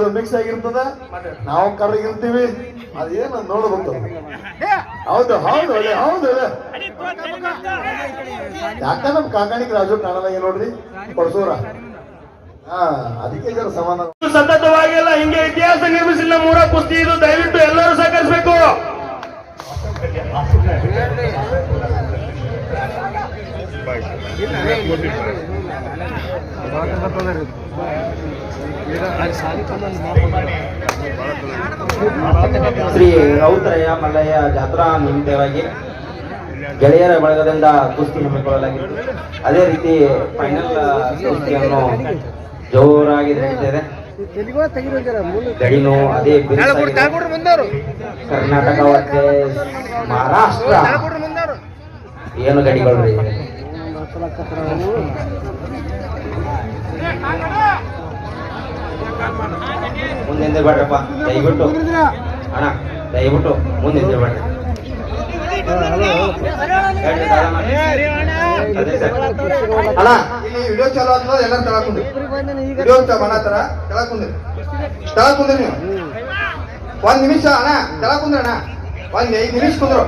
ನೀರು ಮಿಕ್ಸ್ ಆಗಿರ್ತದ? ನಾವು ಕರಗಿರ್ತೀವಿ ಅದೇನು ನೋಡ್ಬೇಕು ಹೌದು ಹೌದು ಅದೇ ಹೌದು ಯಾಕ ನಮ್ ಕಾಕಾಣಿಕ ರಾಜು ಕಾಣಲ್ಲ ನೋಡ್ರಿ? ಕೊಡ್ಸೋರ. ಹಾ ಅದಕ್ಕೆ ಜರ ಸಮಾನ. ಸತತವಾಗಿ ಎಲ್ಲ ಹಿಂಗೆ ಇತಿಹಾಸ ನಿರ್ಮಿಸಿಲ್ಲ ಮೂರ ಕುಸ್ತಿ ಇದು ದಯವಿಟ್ಟು ಎಲ್ಲರೂ ಸಹಕರಿಸಬೇಕು. ಶ್ರೀ ರೌದ್ರಯ್ಯ ಮಲ್ಲಯ್ಯ ಜಾತ್ರಾ ನಿಮಿತ್ತವಾಗಿ ಗೆಳೆಯರ ಬಳಗದಿಂದ ಕುಸ್ತಿ ಹಮ್ಮಿಕೊಳ್ಳಲಾಗಿತ್ತು. ಅದೇ ರೀತಿ ಫೈನಲ್ ಕುಸ್ತಿಯನ್ನು ಜೋರಾಗಿ ನಡೀತಿದೆ ಗಡಿನು ಅದೇ. ಕರ್ನಾಟಕ ಮಹಾರಾಷ್ಟ್ರ. ಏನು ಗಡಿಗಳು ಮುಂದೆ ಬೇಡ್ರಪ್ಪ ದಯವಿಟ್ಟು. ಅಣ್ಣ, ದಯವಿಟ್ಟು ಮುಂದೆ ಬೇಡ್ರಿ ಅಣ್ಣ, ಇಲ್ಲಿ ವಿಡಿಯೋ ಚಾಲೋ ಆದ್ಮೇಲೆ ಎಲ್ಲರೂ ತಳಕೊಂಡ್ರಿ. ವಿಡಿಯೋ ಅಂತ ಮನ ತರ ತಳಕೊಂಡ್ರಿ. ತಳಕೊಂಡ್ರಿ ನೀವು. ಒಂದು ನಿಮಿಷ, ಅಣ್ಣ ತಳಕುಂದ ಅಣ್ಣ. ಒಂದು ಐದು ನಿಮಿಷ ಕುಂದ್ರು.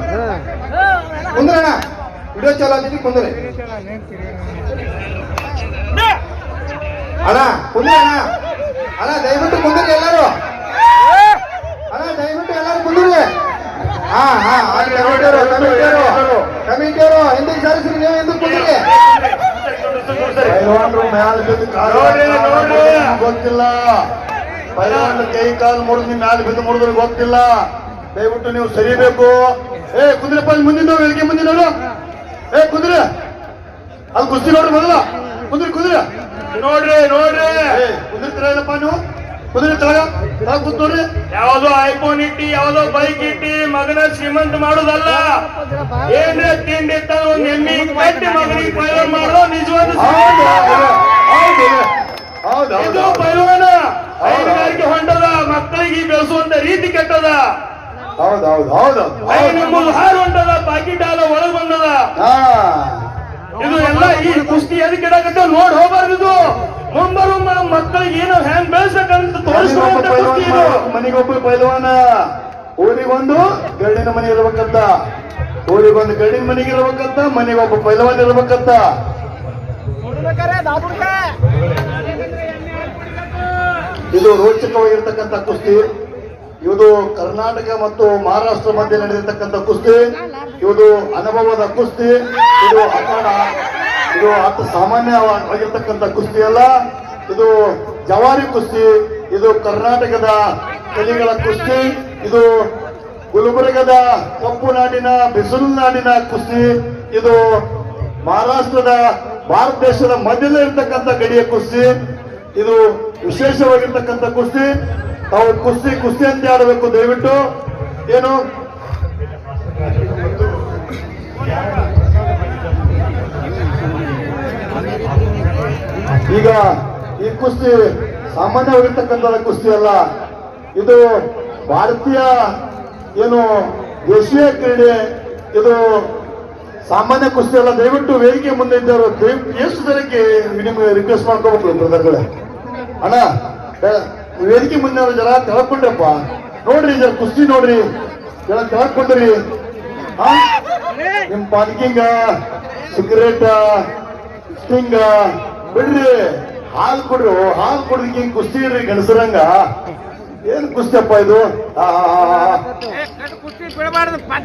ಅಣ್ಣ ವಿಡಿಯೋ ಚಾಲು ಆಗ್ತೈತಿ ಕುಂದ್ರಿ. ಅಣ್ಣ ಕುಂದ್ರೆ ಅಣ್ಣ. ಅಣ್ಣ ದಯವಿಟ್ಟು ಕುಂದ್ರಿ ಎಲ್ಲರೂ. ಅಣ್ಣ ದಯವಿಟ್ಟು ಎಲ್ಲರೂ ಕುಂದ್ರಿ. ಹಾ ಹಾ ಕಮಿಟಿಯವರು ಕಮಿಟಿಯವರು ಕಮಿಟಿಯವರು ಹಿಂದಕ್ಕೆ ಸರಿಸ್ರಿ ನೀವು ಹಿಂದಕ್ಕೆ ಕುಂದ್ರಿ. ಪೈಲ್ವಾನ್ರು ಮ್ಯಾಲ ಬಿದ್ದು. ಗೊತ್ತಿಲ್ಲ. ಪೈಲ್ವಾನ್ ಕೈ ಕಾಲು ಮುರಿದು ಮ್ಯಾಲ ಬಿದ್ದು ಮುರಿದ್ರೆ ಗೊತ್ತಿಲ್ಲ. ದಯವಿಟ್ಟು ನೀವು ಸರಿಬೇಕು. ಏ ಕುದುರೆಪ್ಪ ಮುಂದಿನ ಬೆಳಿಗ್ಗೆ ಮುಂದಿನವರು ಏ ಕುದುರೆ. ಅದು ಕುಸ್ತಿ ನೋಡ್ರಿ ಮೊದಲ. ಕುದುರೆ ಕುದುರೆ. ನೋಡ್ರಿ ನೋಡ್ರಿ. ತರ ಇಲ್ಲಪ್ಪ ನೀವು? ಕುದುರೆ ತಳಗ. ತಳಗ ಕೂತ್ ನೋಡ್ರಿ. ಯಾವ್ದೋ ಐಫೋನ್ ಇಟ್ಟಿ ಯಾವ್ದೋ ಬೈಕ್ ಇಟ್ಟಿ ಮಗನ ಶ್ರೀಮಂತ ಮಾಡೋದಲ್ಲ. ಏನ್ರಿ ತಿಂಡಿ ಒಂದ್ ಎಮ್ಮಿ ಕಟ್ಟಿ ಮಗನಿಗೆ ಪೈಲೋನ್ ಮಾಡೋ ನಿಜವಾದ ಹೌದು ಹೌದು ಹೌದು ಇದು ಹೌದು ಪೈಲವಾನ ಹೈನುಗಾರಿಕೆ ಹೊಂಡದ ಮಕ್ಕಳಿಗೆ ಬೆಳೆಸುವಂತ ರೀತಿ ಕೆಟ್ಟದ ಹೌದು ಹೌದು ಹೌದು ನಿಮ್ಮದು ಹಾರು ಹೊಂಟದ ಪಾಕಿಟ್ ಹಾಲ ಒಳಗೆ ಬಂದದ. ಇದು ಎಲ್ಲ ಈ ಕುಸ್ತಿ ಎದಕ್ಕೆ ಇಡಕತ್ತ? ನೋಡಿ ಹೋಗ್ಬಾರ್ದು ಇದು. ಮುಂಬರುವ ಮಕ್ಕಳಿಗೆ ಏನೋ ಹೆಂಗ್ ಬೆಳೆಸಬೇಕಂತ ತೋರಿಸ್ಕೊಳ್ಳುವಂತ ಕುಸ್ತಿ ಇದು. ಮನೆಗೊಬ್ಬ ಪೈಲವಾನ. ಊರಿಗೊಂದು ಗರಡಿನ ಮನೆ ಇರ್ಬೇಕಂತ. ಊರಿಗೊಂದು ಗರಡಿನ ಮನೆಗೆ ಇರ್ಬೇಕಂತ ಮನೆಗೊಬ್ಬ ಪೈಲವಾನ ಇರ್ಬೇಕಂತ. ಇದು ರೋಚಕವಾಗಿರ್ತಕ್ಕಂಥ ಕುಸ್ತಿ. ಇದು ಕರ್ನಾಟಕ ಮತ್ತು ಮಹಾರಾಷ್ಟ್ರ ಮಧ್ಯೆ ನಡೆದಿರ್ತಕ್ಕಂಥ ಕುಸ್ತಿ ಇದು ಅನುಭವದ ಕುಸ್ತಿ, ಇದು ಅಖಾಡ ಇದು ಅತಿ ಸಾಮಾನ್ಯವಾಗಿರ್ತಕ್ಕಂಥ ಕುಸ್ತಿ ಅಲ್ಲ, ಇದು ಜವಾರಿ ಕುಸ್ತಿ, ಇದು ಕರ್ನಾಟಕದ ಕಲಿಗಳ ಕುಸ್ತಿ, ಇದು ಗುಲ್ಬರ್ಗದ ಕಪ್ಪು ನಾಡಿನ, ಬಿಸಿಲು ನಾಡಿನ ಕುಸ್ತಿ, ಇದು ಮಹಾರಾಷ್ಟ್ರದ ಭಾರತ ದೇಶದ ಮಧ್ಯದಲ್ಲಿ ಇರ್ತಕ್ಕಂಥ ಗಡಿಯ ಕುಸ್ತಿ, ಇದು ವಿಶೇಷವಾಗಿರ್ತಕ್ಕಂಥ ಕುಸ್ತಿ ತಾವು ಕುಸ್ತಿ ಕುಸ್ತಿ ಅಂತ ಆಡಬೇಕು, ದಯವಿಟ್ಟು. ಏನು? ಈಗ ಈ ಕುಸ್ತಿ ಸಾಮಾನ್ಯವಾಗಿರ್ತಕ್ಕಂಥ ಕುಸ್ತಿ ಅಲ್ಲ. ಇದು ಭಾರತೀಯ ಏನು ದೇಶೀಯ ಕ್ರೀಡೆ, ಇದು ಸಾಮಾನ್ಯ ಕುಸ್ತಿ ಅಲ್ಲ. ದಯವಿಟ್ಟು ವೇದಿಕೆ ಮುಂದೆ ಇದ್ದವರು ಎಷ್ಟು ಜನಕ್ಕೆ ನಿಮಗೆ ರಿಕ್ವೆಸ್ಟ್ ಮಾಡ್ಕೋಬೇಕು ಬ್ರದರ್ಗಳೇ ಅಣ್ಣ ವೇದಿಕೆ ಮುಂದೆ ಜನ ತಳ್ಕೊಂಡ್ರಪ್ಪ ನೋಡ್ರಿ, ಜರ ಕುಸ್ತಿ ನೋಡ್ರಿ. ಜನ ತೆಳಕೊಂಡ್ರಿ ನಿಮ್ ಪಾರ್ಕಿಂಗ ಸಿಗರೇಟ್, ಸ್ಟಿಂಗ, ಬಿಡ್ರಿ. ಹಾಲು ಕೊಡ್ರಿ, ಹಾಲು ಕೊಡ್ಲಿಕ್ಕೆ ಹಿಂಗ್ ಕುಸ್ತಿ ಇಡ್ರಿ ಗಣಸರಂಗ ಏನ್ ಕುಸ್ತಿಯಪ್ಪ ಇದು? ಕುಸ್ತಿ.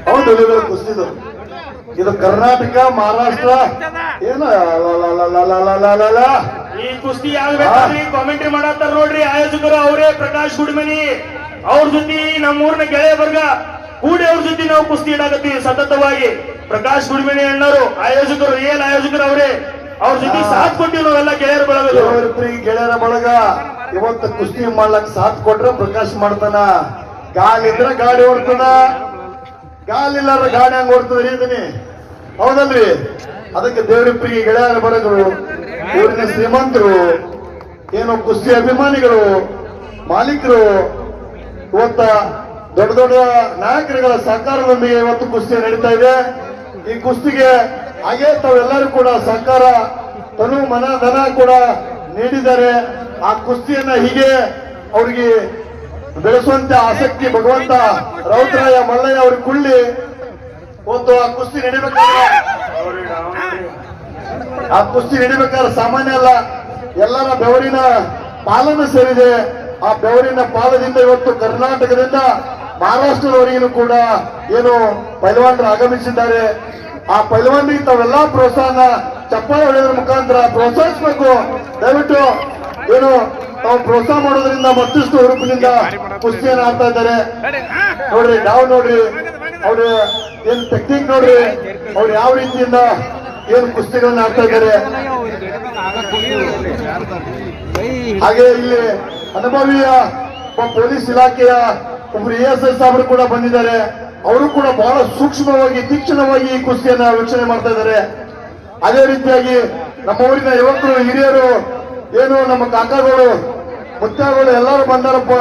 ಹೌದು, ಇದು ಕುಸ್ತಿದು ಇದು. ಕರ್ನಾಟಕ, ಮಹಾರಾಷ್ಟ್ರ. ಏನು? ಈ ಕುಸ್ತಿ ಯಾವ್ರಿ ಕಾಮೆಂಟ್ರಿ ಮಾಡತ್ತಾರ ನೋಡ್ರಿ. ಆಯೋಜಕರು ಅವರೇ ಪ್ರಕಾಶ್ ಗುಡ್ಮನಿ ಅವ್ರ ಜೊತೆ ನಮ್ಮೂರಿನ ಗೆಳೆಯ ವರ್ಗ ಕೂಡಿ ಅವ್ರ ಜೊತೆ ನಾವು ಕುಸ್ತಿ ಇಡಾಗತ್ತಿ ಸತತವಾಗಿ. ಪ್ರಕಾಶ್ ಗುಡ್ಮನಿ ಅಣ್ಣರು ಆಯೋಜಕರು ಏನ್ ಆಯೋಜಕರು ಅವರೇ. ಅವ್ರ ಜೊತೆ ಸಾಥ್ ಕೊಟ್ಟಿವಿ ನಾವೆಲ್ಲ ಗೆಳೆಯರ ಬಳಗ ಗೆಳೆಯರ ಬಳಗ. ಇವತ್ತು ಕುಸ್ತಿ ಮಾಡ್ಲಕ್ ಸಾಥ್ ಕೊಟ್ರೆ ಪ್ರಕಾಶ್ ಮಾಡ್ತಾನ. ಗಾಲಿದ್ರ ಗಾಡಿ ಓಡ್ತದ ಗಾಲಿಲ್ಲಾರ ಗಾಡಿ ಹಂಗ ಓಡ್ತದ್ರಿ ಇದನ್ನೇ. ಹೌದಲ್ರಿ? ಅದಕ್ಕೆ ದೇವ್ರ ಪ್ರಿಯ ಗೆಳೆಯರ ಬಳಗರು. ಊರಿನ ಶ್ರೀಮಂತರು ಏನು ಕುಸ್ತಿ ಅಭಿಮಾನಿಗಳು, ಮಾಲೀಕರು, ಇವತ್ತ ದೊಡ್ಡ ದೊಡ್ಡ ನಾಯಕರುಗಳ ಸಹಕಾರದೊಂದಿಗೆ ಇವತ್ತು ಕುಸ್ತಿ ನಡೀತಾ ಇದೆ. ಈ ಕುಸ್ತಿಗೆ ಹಾಗೆ ತಾವೆಲ್ಲರೂ ಕೂಡ ಸಹಕಾರ, ತನು ಮನ, ಧನ ಕೂಡ ನೀಡಿದ್ದಾರೆ. ಆ ಕುಸ್ತಿಯನ್ನ ಹೀಗೆ ಅವ್ರಿಗೆ ಬೆಳೆಸುವಂತ ಆಸಕ್ತಿ ಭಗವಂತ ರೌದ್ರಾಯ ಮಲ್ಲಯ್ಯ ಅವ್ರಿಗೆ ಕುಳ್ಳಿ ಒಂದು ಆ ಕುಸ್ತಿ ನಡಿಬೇಕಾದ್ರೆ ಆ ಕುಸ್ತಿ ಹಿಡಿಬೇಕಾದ್ರೆ ಸಾಮಾನ್ಯ ಅಲ್ಲ. ಎಲ್ಲರ ಬೆವರಿನ ಪಾಲನೆ ಸೇರಿದೆ. ಆ ಬೆವರಿನ ಪಾಲದಿಂದ ಇವತ್ತು ಕರ್ನಾಟಕದಿಂದ ಮಹಾರಾಷ್ಟ್ರದವರೆಗೂ ಕೂಡ ಏನು ಪೈಲ್ವಾನರು ಆಗಮಿಸಿದ್ದಾರೆ. ಆ ಪೈಲ್ವಾನಿಗೆ ತಾವೆಲ್ಲಾ ಪ್ರೋತ್ಸಾಹನ ಚಪ್ಪಾಳೆ ಹೊಡೆಯೋದ್ರ ಮುಖಾಂತರ ಪ್ರೋತ್ಸಾಹಿಸಬೇಕು. ದಯವಿಟ್ಟು ಏನು ತಾವು ಪ್ರೋತ್ಸಾಹ ಮಾಡೋದ್ರಿಂದ ಮತ್ತಷ್ಟು ಹುರುಪಿನಿಂದ ಕುಸ್ತಿಯನ್ನು ಆಡ್ತಾ ಇದ್ದಾರೆ. ನೋಡ್ರಿ, ನಾವು ನೋಡ್ರಿ, ಅವ್ರ ಏನ್ ಟೆಕ್ನಿಕ್ ನೋಡ್ರಿ, ಅವ್ರು ಯಾವ ರೀತಿಯಿಂದ ಏನು ಕುಸ್ತಿಗಳನ್ನ ಆಡ್ತಾ ಇದ್ದಾರೆ? ಹಾಗೆ ಇಲ್ಲಿ ಅನುಭವಿಯ ಪೊಲೀಸ್ ಇಲಾಖೆಯ ಒಬ್ರು ಎ ಎಸ್ ಎಸ್ ಅವರು ಕೂಡ ಬಂದಿದ್ದಾರೆ. ಅವರು ಕೂಡ ಬಹಳ ಸೂಕ್ಷ್ಮವಾಗಿ ತೀಕ್ಷ್ಣವಾಗಿ ಈ ಕುಸ್ತಿಯನ್ನ ವೀಕ್ಷಣೆ ಮಾಡ್ತಾ ಇದ್ದಾರೆ. ಅದೇ ರೀತಿಯಾಗಿ ನಮ್ಮ ಊರಿನ ಯುವಕರು ಹಿರಿಯರು ಏನು ನಮ್ಮ ಕಾಕಾಗಳು ಮುತ್ತಾಗಳು ಎಲ್ಲರೂ ಬಂದಾರಪ್ಪ.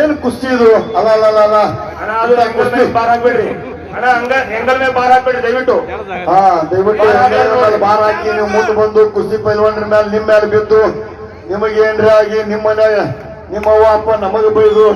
ಏನು ಕುಸ್ತಿ ಇದು? ಅಲ್ಲ ಅಲ್ಲ ಅಲ್ಲ ಅಲ್ಲ. ಕುಸ್ತಿ ಮೇಲೆ ಬಾರ್ ಹಾಕ್ಬೇಡ್ರಿ ಅಣ್ಣ ಹಂಗ ಹೆಂಗಲ್ ಮೇಲೆ ಬಾರ್ ಹಾಕ್ಬೇಡಿ ದಯವಿಟ್ಟು. ಹಾ ದಯವಿಟ್ಟು ಹೆಂಗಲ್ ಮೇಲೆ ಹಾಕಿ ನೀವು ಮುಂದೆ ಬಂದು ಕುಸ್ತಿ ಪೈಲ್ವಾನ್ರ ಮೇಲೆ ನಿಮ್ಮ ಮೇಲೆ ಬಿದ್ದು ನಿಮಗೆ ಏನ್ರ ಆಗಿ ನಿಮ್ಮ ನಿಮ್ಮವ್ವ ಅಪ್ಪ ನಮಗೆ ಬೈದು